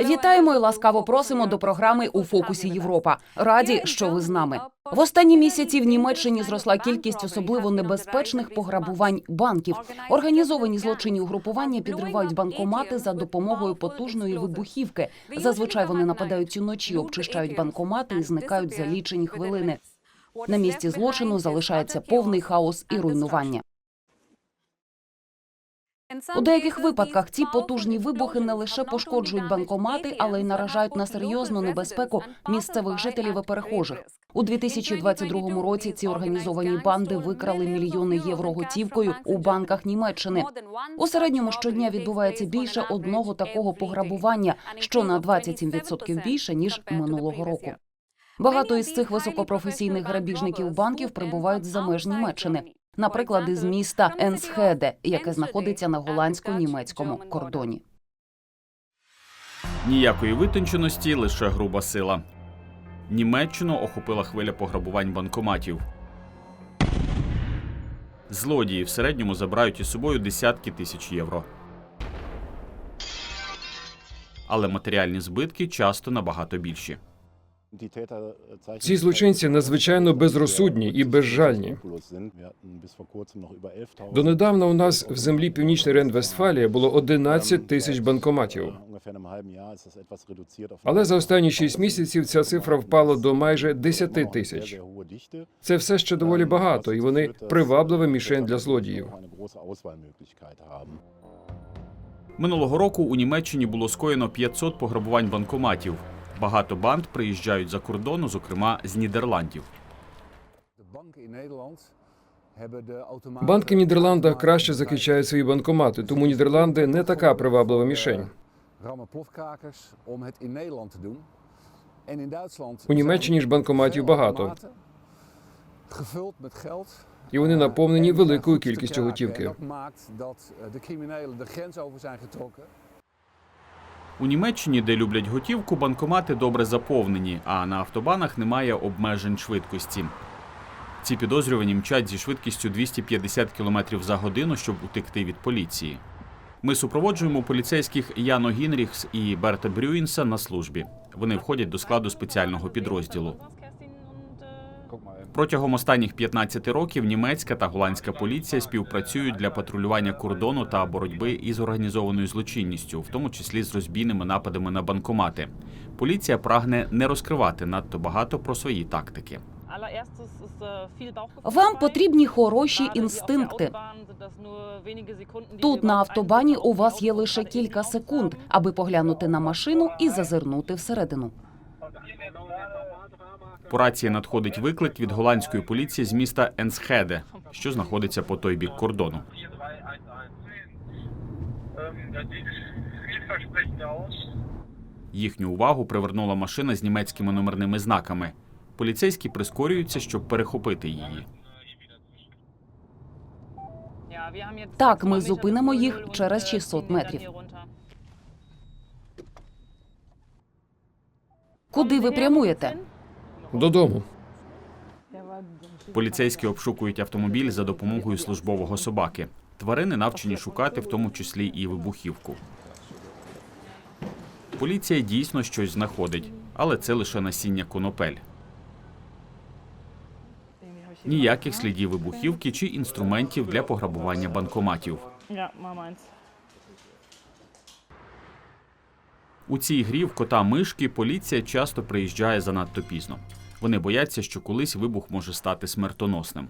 Вітаємо і ласкаво просимо до програми у фокусі Європа. Раді, що ви з нами. В останні місяці в Німеччині зросла кількість особливо небезпечних пограбувань банків. Організовані злочинні угрупування підривають банкомати за допомогою потужної вибухівки. Зазвичай вони нападають уночі, обчищають банкомати і зникають за лічені хвилини. На місці злочину залишається повний хаос і руйнування. У деяких випадках ці потужні вибухи не лише пошкоджують банкомати, але й наражають на серйозну небезпеку місцевих жителів і перехожих. У 2022 році ці організовані банди викрали мільйони євро готівкою у банках Німеччини. У середньому щодня відбувається більше одного такого пограбування, що на 27% більше ніж минулого року. Багато із цих високопрофесійних грабіжників банків прибувають за меж Німеччини. Наприклад, із міста Енсхеде, яке знаходиться на голландсько-німецькому кордоні. Ніякої витонченості, лише груба сила. Німеччину охопила хвиля пограбувань банкоматів. Злодії в середньому забирають із собою десятки тисяч євро. Але матеріальні збитки часто набагато більші. Ці злочинці надзвичайно безрозсудні і безжальні. Донедавна у нас в землі Північної Рейн-Вестфалія було 11 тисяч банкоматів. Але за останні 6 місяців ця цифра впала до майже 10 тисяч. Це все ще доволі багато, і вони приваблива мішень для злодіїв. Минулого року у Німеччині було скоєно 500 пограбувань банкоматів. Багато банд приїжджають за кордону, зокрема з Нідерландів. Банки в Нідерландах краще захищають свої банкомати, тому Нідерланди не така приваблива мішень. У Німеччині ж банкоматів багато. І вони наповнені великою кількістю готівки. У Німеччині, де люблять готівку, банкомати добре заповнені, а на автобанах немає обмежень швидкості. Ці підозрювані мчать зі швидкістю 250 км за годину, щоб утекти від поліції. Ми супроводжуємо поліцейських Яно Гінріхс і Берта Брюінса на службі. Вони входять до складу спеціального підрозділу. Протягом останніх 15 років німецька та голландська поліція співпрацюють для патрулювання кордону та боротьби із організованою злочинністю, в тому числі з розбійними нападами на банкомати. Поліція прагне не розкривати надто багато про свої тактики. Вам потрібні хороші інстинкти. Тут на автобані у вас є лише кілька секунд, аби поглянути на машину і зазирнути всередину. По рації надходить виклик від голландської поліції з міста Енсхеде, що знаходиться по той бік кордону. Їхню увагу привернула машина з німецькими номерними знаками. Поліцейські прискорюються, щоб перехопити її. Так, ми зупинимо їх через 600 метрів. Куди ви прямуєте? Додому. Поліцейські обшукують автомобіль за допомогою службового собаки. Тварини навчені шукати, в тому числі і вибухівку. Поліція дійсно щось знаходить, але це лише насіння конопель. Ніяких слідів вибухівки чи інструментів для пограбування банкоматів. У цій грі в кота мишки поліція часто приїжджає занадто пізно. Вони бояться, що колись вибух може стати смертоносним.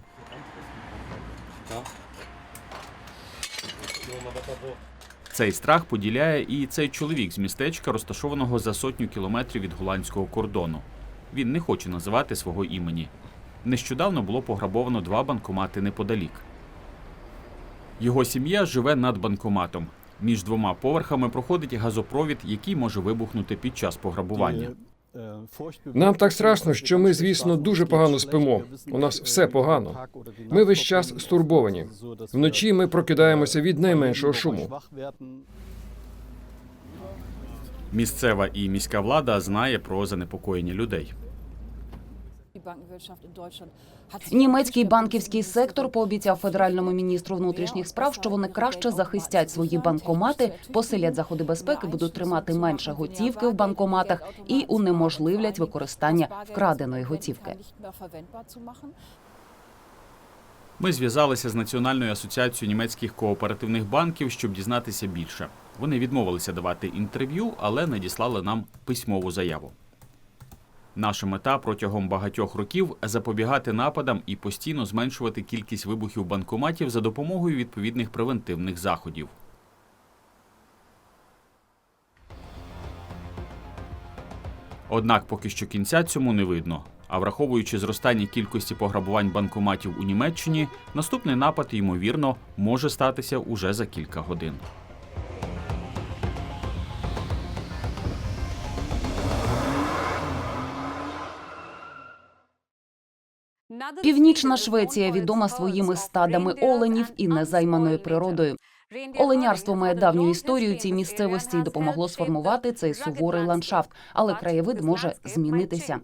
Цей страх поділяє і цей чоловік з містечка, розташованого за сотню кілометрів від голландського кордону. Він не хоче називати свого імені. Нещодавно було пограбовано два банкомати неподалік. Його сім'я живе над банкоматом. Між двома поверхами проходить газопровід, який може вибухнути під час пограбування. Нам так страшно, що ми, звісно, дуже погано спимо. У нас все погано. Ми весь час стурбовані. Вночі ми прокидаємося від найменшого шуму. Місцева і міська влада знає про занепокоєння людей. Німецький банківський сектор пообіцяв федеральному міністру внутрішніх справ, що вони краще захистять свої банкомати, посилять заходи безпеки, будуть тримати менше готівки в банкоматах і унеможливлять використання вкраденої готівки. Ми зв'язалися з Національною асоціацією німецьких кооперативних банків, щоб дізнатися більше. Вони відмовилися давати інтерв'ю, але надіслали нам письмову заяву. Наша мета протягом багатьох років запобігати нападам і постійно зменшувати кількість вибухів банкоматів за допомогою відповідних превентивних заходів. Однак поки що кінця цьому не видно. А враховуючи зростання кількості пограбувань банкоматів у Німеччині, наступний напад, ймовірно, може статися уже за кілька годин. Північна Швеція відома своїми стадами оленів і незайманою природою. Оленярство має давню історію цій місцевості і допомогло сформувати цей суворий ландшафт, але краєвид може змінитися.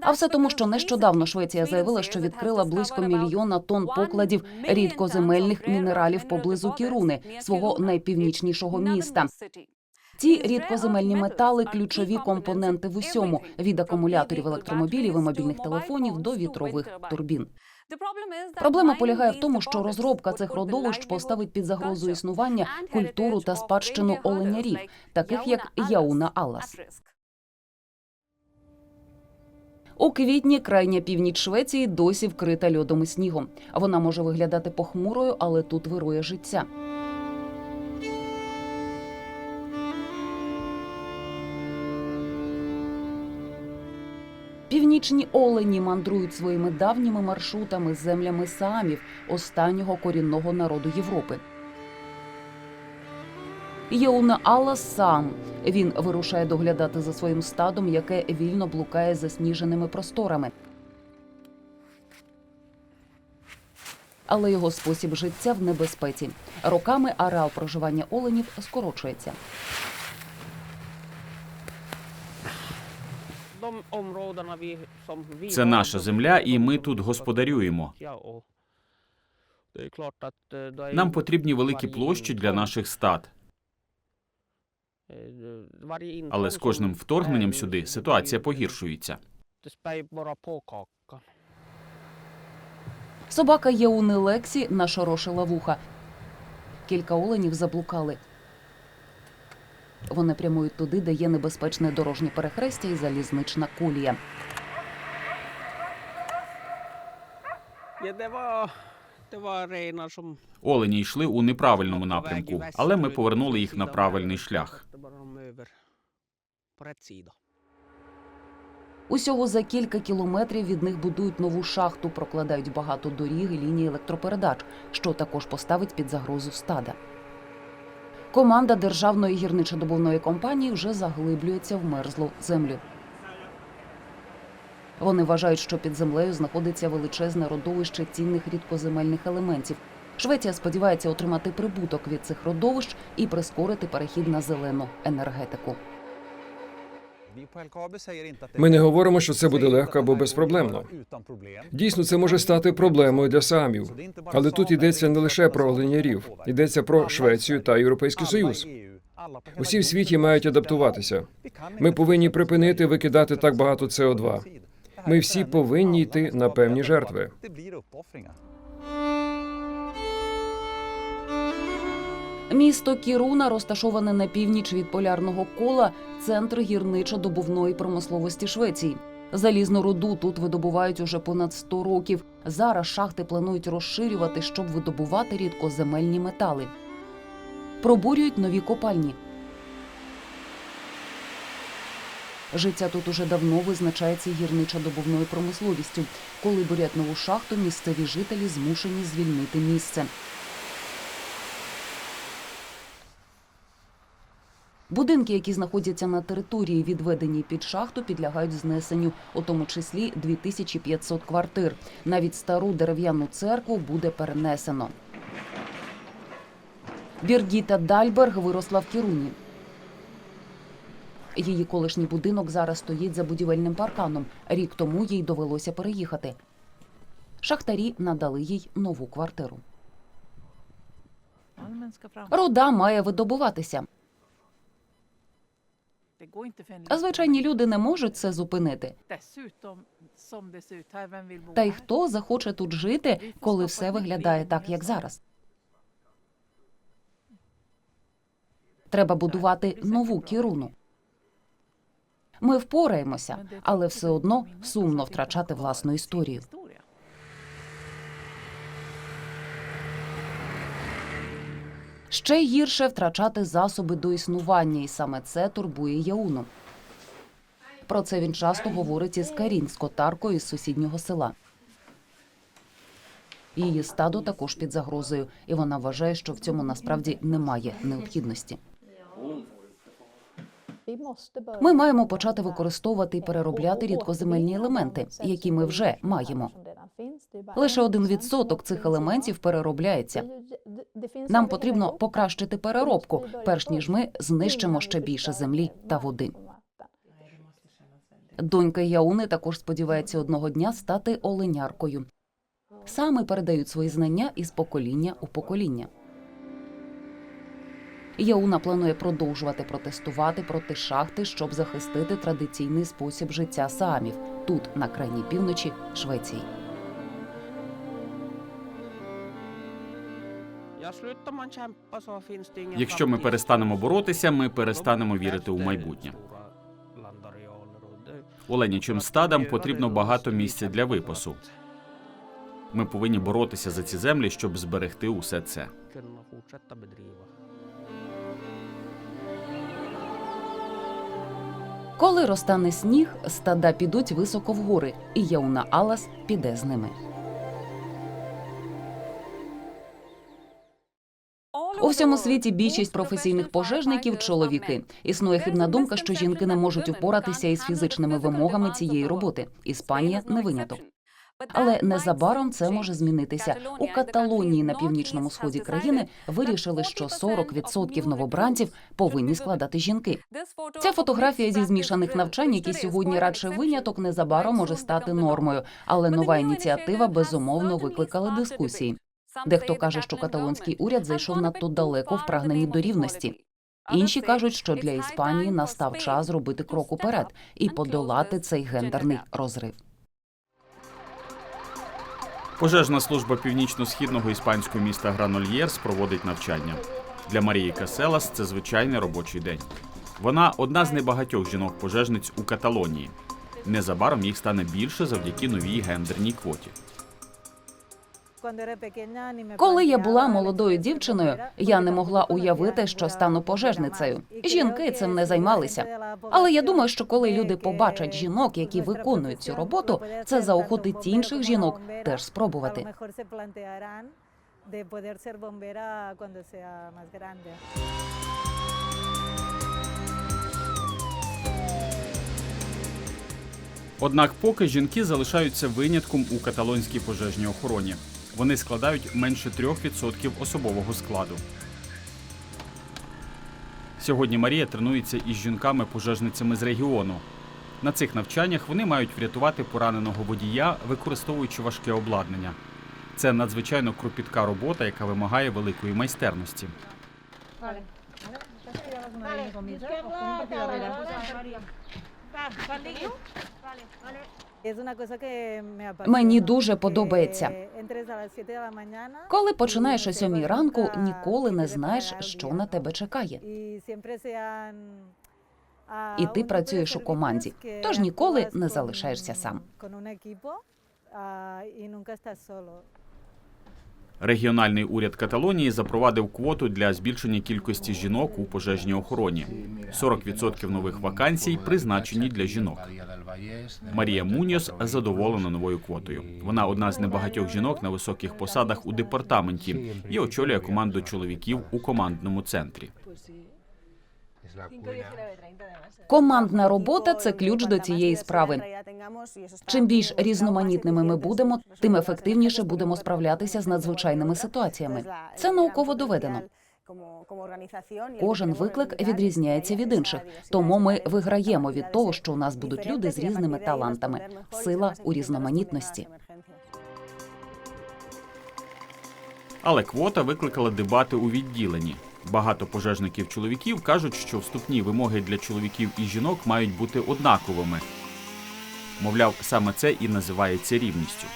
А все тому, що нещодавно Швеція заявила, що відкрила близько мільйона тонн покладів рідкоземельних мінералів поблизу Кіруни, свого найпівнічнішого міста. Ці рідкоземельні метали ключові компоненти в усьому від акумуляторів електромобілів і мобільних телефонів до вітрових турбін. Проблема полягає в тому, що розробка цих родовищ поставить під загрозу існування культуру та спадщину оленярів, таких як Яуна Аллас. У квітні крайня північ Швеції досі вкрита льодом і снігом. Вона може виглядати похмурою, але тут вирує життя. Північні олені мандрують своїми давніми маршрутами землями саамів, останнього корінного народу Європи. Єуна Алла сам. Він вирушає доглядати за своїм стадом, яке вільно блукає засніженими просторами. Але його спосіб життя в небезпеці. Роками ареал проживання оленів скорочується. Це наша земля, і ми тут господарюємо. Нам потрібні великі площі для наших стад. Але з кожним вторгненням сюди ситуація погіршується. Собака Єуни Лексі нашорошила вуха. Кілька оленів заблукали. Вони прямують туди, де є небезпечне дорожнє перехрестя і залізнична колія. Som... Олені йшли у неправильному напрямку, але ми повернули їх на правильний шлях. Усього за кілька кілометрів від них будують нову шахту, прокладають багато доріг і ліній електропередач, що також поставить під загрозу стада. Команда державної гірничодобувної компанії вже заглиблюється в мерзлу землю. Вони вважають, що під землею знаходиться величезне родовище цінних рідкоземельних елементів. Швеція сподівається отримати прибуток від цих родовищ і прискорити перехід на зелену енергетику. Ми не говоримо, що це буде легко або безпроблемно. Дійсно, це може стати проблемою для самів. Але тут йдеться не лише про оленярів, йдеться про Швецію та Європейський Союз. Усі в світі мають адаптуватися. Ми повинні припинити викидати так багато СО2. Ми всі повинні йти на певні жертви. Місто Кіруна розташоване на північ від полярного кола, центр гірничо-добувної промисловості Швеції. Залізну руду тут видобувають уже понад 100 років. Зараз шахти планують розширювати, щоб видобувати рідкоземельні метали. Пробурюють нові копальні. Життя тут уже давно визначається гірничо-добувною промисловістю. Коли бурять нову шахту, місцеві жителі змушені звільнити місце. Будинки, які знаходяться на території, відведеній під шахту, підлягають знесенню, у тому числі 2500 квартир. Навіть стару дерев'яну церкву буде перенесено. Біргіта Дальберг виросла в Кіруні. Її колишній будинок зараз стоїть за будівельним парканом. Рік тому їй довелося переїхати. Шахтарі надали їй нову квартиру. Руда має видобуватися. А звичайні люди не можуть це зупинити. Та й хто захоче тут жити, коли все виглядає так, як зараз? Треба будувати нову кіруну. Ми впораємося, але все одно сумно втрачати власну історію. Ще гірше втрачати засоби до існування, і саме це турбує Яуну. Про це він часто говорить із Карін, скотаркою із сусіднього села. Її стадо також під загрозою, і вона вважає, що в цьому насправді немає необхідності. Ми маємо почати використовувати і переробляти рідкоземельні елементи, які ми вже маємо. Лише один відсоток цих елементів переробляється. Нам потрібно покращити переробку, перш ніж ми знищимо ще більше землі та води. Донька Яуни також сподівається одного дня стати оленяркою. Саме передають свої знання із покоління у покоління. Яуна планує продовжувати протестувати проти шахти, щоб захистити традиційний спосіб життя саамів тут, на крайній півночі Швеції. Якщо ми перестанемо боротися, ми перестанемо вірити у майбутнє. Оленячим стадам потрібно багато місця для випасу. Ми повинні боротися за ці землі, щоб зберегти усе це. Коли розтане сніг, стада підуть високо вгори, і Яуна Алас піде з ними. У всьому світі більшість професійних пожежників чоловіки. Існує хибна думка, що жінки не можуть упоратися із фізичними вимогами цієї роботи. Іспанія не виняток. Але незабаром це може змінитися. У Каталонії на північному сході країни вирішили, що 40% новобранців повинні складати жінки. Ця фотографія зі змішаних навчань, які сьогодні радше виняток, незабаром може стати нормою. Але нова ініціатива безумовно викликала дискусії. Дехто каже, що каталонський уряд зайшов надто далеко в прагненні до рівності. Інші кажуть, що для Іспанії настав час зробити крок уперед і подолати цей гендерний розрив. Пожежна служба північно-східного іспанського міста Гранольєрс проводить навчання. Для Марії Каселас це звичайний робочий день. Вона одна з небагатьох жінок-пожежниць у Каталонії. Незабаром їх стане більше завдяки новій гендерній квоті. Коли я була молодою дівчиною, я не могла уявити, що стану пожежницею. Жінки цим не займалися. Але я думаю, що коли люди побачать жінок, які виконують цю роботу, це заохотить інших жінок теж спробувати. Однак поки жінки залишаються винятком у каталонській пожежній охороні. Вони складають менше 3% особового складу. Сьогодні Марія тренується із жінками-пожежницями з регіону. На цих навчаннях вони мають врятувати пораненого водія, використовуючи важке обладнання. Це надзвичайно кропітка робота, яка вимагає великої майстерності. Мені дуже подобається. Коли починаєш о сьомій ранку, ніколи не знаєш, що на тебе чекає. І ти працюєш у команді, тож ніколи не залишаєшся сам. Регіональний уряд Каталонії запровадив квоту для збільшення кількості жінок у пожежній охороні. 40% нових вакансій призначені для жінок. Марія Муньос задоволена новою квотою. Вона одна з небагатьох жінок на високих посадах у департаменті і очолює команду чоловіків у командному центрі. Командна робота це ключ до цієї справи. Чим більш різноманітними ми будемо, тим ефективніше будемо справлятися з надзвичайними ситуаціями. Це науково доведено. Кожен виклик відрізняється від інших, тому ми виграємо від того, що у нас будуть люди з різними талантами. Сила у різноманітності. Але квота викликала дебати у відділенні. Багато пожежників чоловіків кажуть, що вступні вимоги для чоловіків і жінок мають бути однаковими. Мовляв, саме це і називається рівністю.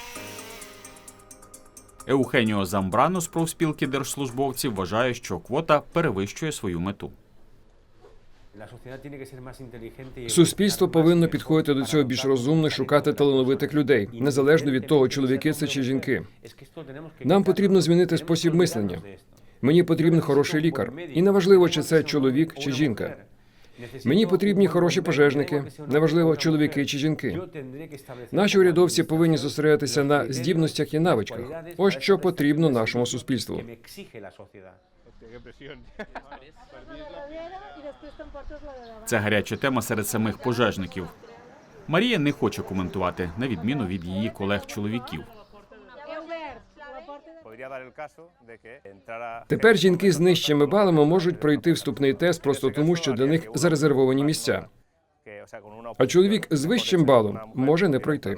Еухеніо Замбрано з профспілки держслужбовців вважає, що квота перевищує свою мету. Суспільство повинно підходити до цього більш розумно, шукати талановитих людей, незалежно від того, чоловіки це чи жінки. Нам потрібно змінити спосіб мислення. Мені потрібен хороший лікар, і неважливо, чи це чоловік чи жінка. Мені потрібні хороші пожежники, неважливо, чоловіки чи жінки. Наші урядовці повинні зосередитися на здібностях і навичках. Ось що потрібно нашому суспільству. Це гаряча тема серед самих пожежників. Марія не хоче коментувати, на відміну від її колег-чоловіків. Тепер жінки з нижчими балами можуть пройти вступний тест просто тому, що для них зарезервовані місця. А чоловік з вищим балом може не пройти.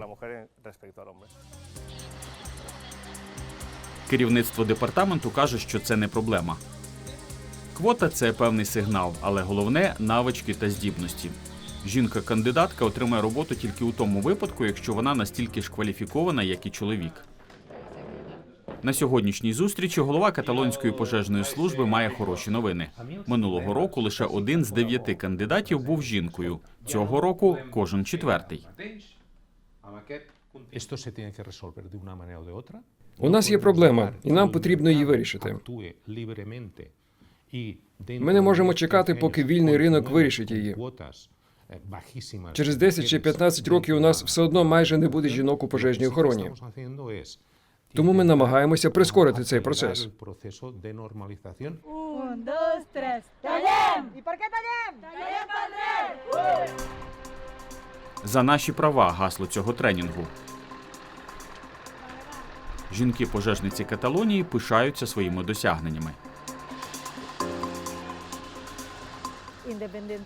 Керівництво департаменту каже, що це не проблема. Квота це певний сигнал, але головне навички та здібності. Жінка-кандидатка отримає роботу тільки у тому випадку, якщо вона настільки ж кваліфікована, як і чоловік. На сьогоднішній зустрічі голова каталонської пожежної служби має хороші новини. Минулого року лише один з дев'яти кандидатів був жінкою. Цього року кожен четвертий. У нас є проблема, і нам потрібно її вирішити. Ми не можемо чекати, поки вільний ринок вирішить її. eh, Через 10 чи 15 років у нас все одно майже не буде жінок у пожежній охороні. Тому ми намагаємося прискорити цей процес. Un, dos, tres. За наші права гасло цього тренінгу. Жінки-пожежниці Каталонії пишаються своїми досягненнями.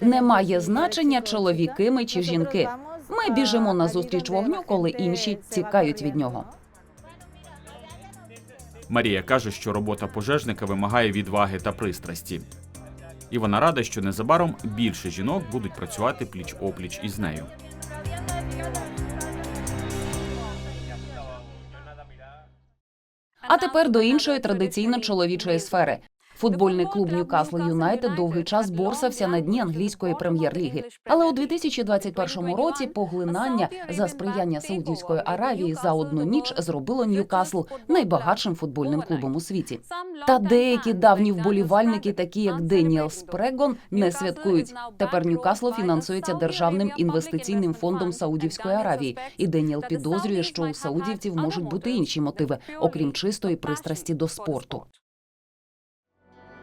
Немає значення, чоловіки ми чи жінки. Ми біжимо на зустріч вогню, коли інші тікають від нього. Марія каже, що робота пожежника вимагає відваги та пристрасті. І вона рада, що незабаром більше жінок будуть працювати пліч опліч із нею. А тепер до іншої традиційно чоловічої сфери. Футбольний клуб Ньюкасл Юнайтед довгий час борсався на дні англійської прем'єр-ліги. Але у 2021 році поглинання за сприяння Саудівської Аравії за одну ніч зробило Ньюкасл найбагатшим футбольним клубом у світі. Та деякі давні вболівальники, такі як Деніел Спрегон, не святкують. Тепер Ньюкасло фінансується державним інвестиційним фондом Саудівської Аравії, і Деніел підозрює, що у саудівців можуть бути інші мотиви, окрім чистої пристрасті до спорту.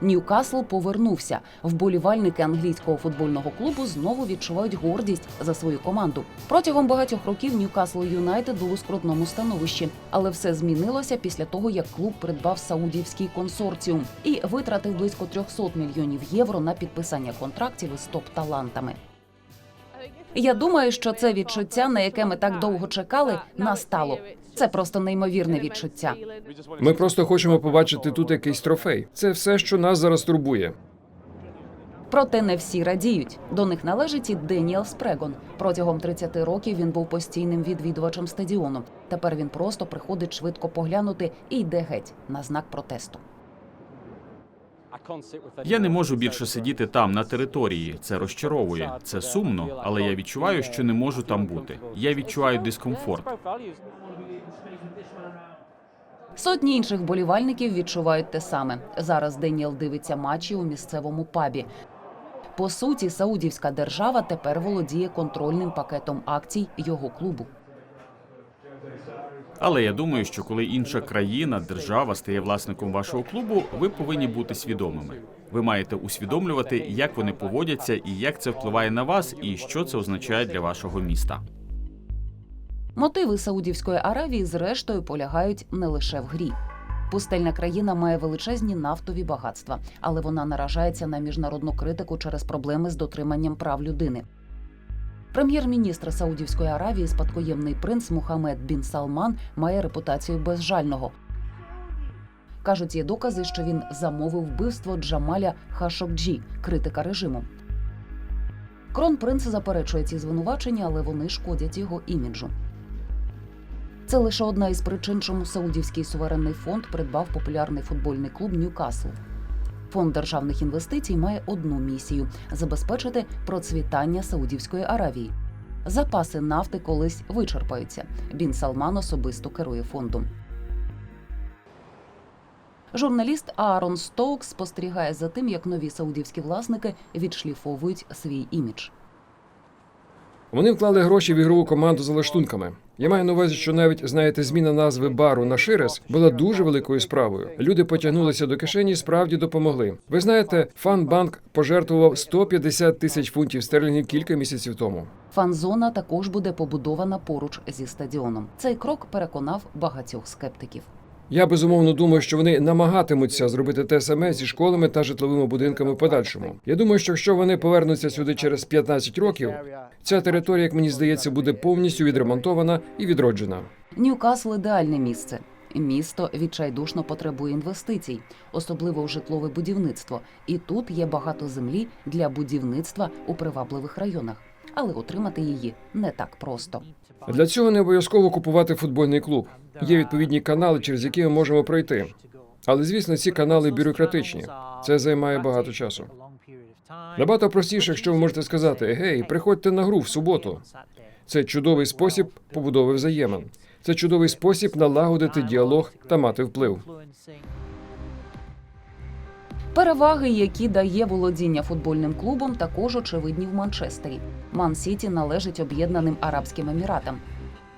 Ньюкасл повернувся. Вболівальники англійського футбольного клубу знову відчувають гордість за свою команду. Протягом багатьох років Ньюкасл Юнайтед був у скрутному становищі, але все змінилося після того, як клуб придбав саудівський консорціум і витратив близько 300 мільйонів євро на підписання контрактів із топ-талантами. Я думаю, що це відчуття, на яке ми так довго чекали, настало. Це просто неймовірне відчуття. Ми просто хочемо побачити тут якийсь трофей. Це все, що нас зараз турбує. Проте не всі радіють. До них належить і Деніел Спрегон. Протягом 30 років він був постійним відвідувачем стадіону. Тепер він просто приходить швидко поглянути і йде геть на знак протесту. Я не можу більше сидіти там на території. Це розчаровує. Це сумно, але я відчуваю, що не можу там бути. Я відчуваю дискомфорт. Сотні інших болівальників відчувають те саме. Зараз Деніел дивиться матчі у місцевому пабі. По суті, саудівська держава тепер володіє контрольним пакетом акцій його клубу. Але я думаю, що коли інша країна, держава стає власником вашого клубу, ви повинні бути свідомими. Ви маєте усвідомлювати, як вони поводяться, і як це впливає на вас, і що це означає для вашого міста. Мотиви Саудівської Аравії, зрештою, полягають не лише в грі. Пустельна країна має величезні нафтові багатства, але вона наражається на міжнародну критику через проблеми з дотриманням прав людини. Прем'єр-міністр Саудівської Аравії, спадкоємний принц Мухаммед бін Салман, має репутацію безжального. Кажуть, є докази, що він замовив вбивство Джамаля Хашокджі, критика режиму. Кронпринц заперечує ці звинувачення, але вони шкодять його іміджу. Це лише одна із причин, чому Саудівський суверенний фонд придбав популярний футбольний клуб Ньюкасл. Фонд державних інвестицій має одну місію забезпечити процвітання Саудівської Аравії. Запаси нафти колись вичерпаються. Бін Салман особисто керує фондом. Журналіст Аарон Стоукс спостерігає за тим, як нові саудівські власники відшліфовують свій імідж. Вони вклали гроші в ігрову команду за лаштунками. Я маю на увазі, що навіть знаєте, зміна назви бару на Ширес була дуже великою справою. Люди потягнулися до кишені, і справді допомогли. Ви знаєте, Фанбанк пожертвував 150 тисяч фунтів стерлінгів кілька місяців тому. Фан-зона також буде побудована поруч зі стадіоном. Цей крок переконав багатьох скептиків. Я безумовно думаю, що вони намагатимуться зробити те саме зі школами та житловими будинками в подальшому. Я думаю, що якщо вони повернуться сюди через 15 років, ця територія, як мені здається, буде повністю відремонтована і відроджена. Ньюкасл ідеальне місце. Місто відчайдушно потребує інвестицій, особливо в житлове будівництво. І тут є багато землі для будівництва у привабливих районах. Але отримати її не так просто. Для цього не обов'язково купувати футбольний клуб. Є відповідні канали, через які ми можемо пройти. Але звісно, ці канали бюрократичні. Це займає багато часу. Набагато простіше, якщо ви можете сказати: гей, приходьте на гру в суботу. Це чудовий спосіб побудови взаємин. Це чудовий спосіб налагодити діалог та мати вплив. Переваги, які дає володіння футбольним клубом, також очевидні в Манчестері. Ман Сіті належить об'єднаним Арабським Еміратам.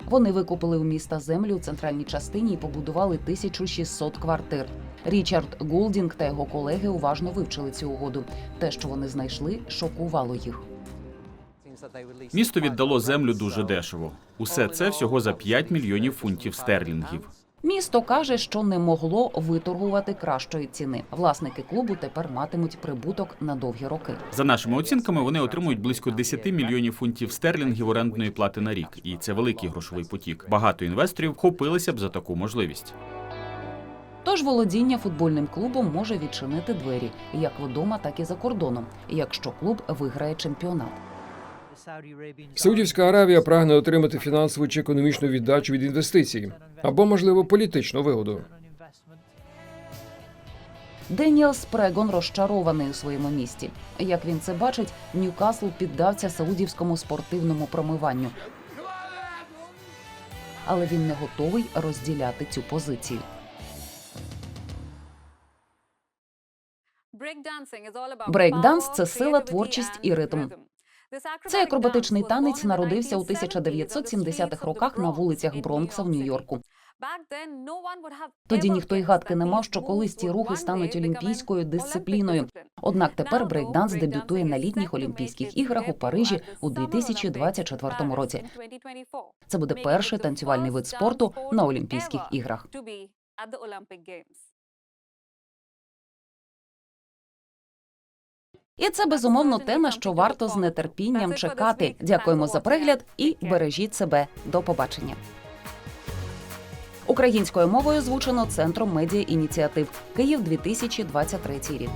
Вони викупили у міста землю у центральній частині і побудували 1600 квартир. Річард Голдінг та його колеги уважно вивчили цю угоду. Те, що вони знайшли, шокувало їх. Місто віддало землю дуже дешево. Усе це всього за 5 мільйонів фунтів стерлінгів. Місто каже, що не могло виторгувати кращої ціни. Власники клубу тепер матимуть прибуток на довгі роки. За нашими оцінками, вони отримують близько 10 мільйонів фунтів стерлінгів орендної плати на рік, і це великий грошовий потік. Багато інвесторів вхопилися б за таку можливість. Тож володіння футбольним клубом може відчинити двері як вдома, так і за кордоном, якщо клуб виграє чемпіонат. Саудівська Аравія прагне отримати фінансову чи економічну віддачу від інвестицій або, можливо, політичну вигоду. Деніел Спрегон розчарований у своєму місті. Як він це бачить, Ньюкасл піддався саудівському спортивному промиванню. Але він не готовий розділяти цю позицію. Брейкданс це сила, творчість і ритм. Цей акробатичний танець народився у 1970-х роках на вулицях Бронкса в Нью-Йорку. Тоді ніхто й гадки не мав, що колись ці рухи стануть олімпійською дисципліною. Однак тепер брейкданс дебютує на літніх Олімпійських іграх у Парижі у 2024 році. Це буде перший танцювальний вид спорту на Олімпійських іграх. І це безумовно те, на що варто з нетерпінням чекати. Дякуємо за перегляд і бережіть себе. До побачення. Українською мовою звучено центром медіа ініціатив Київ 2023 рік.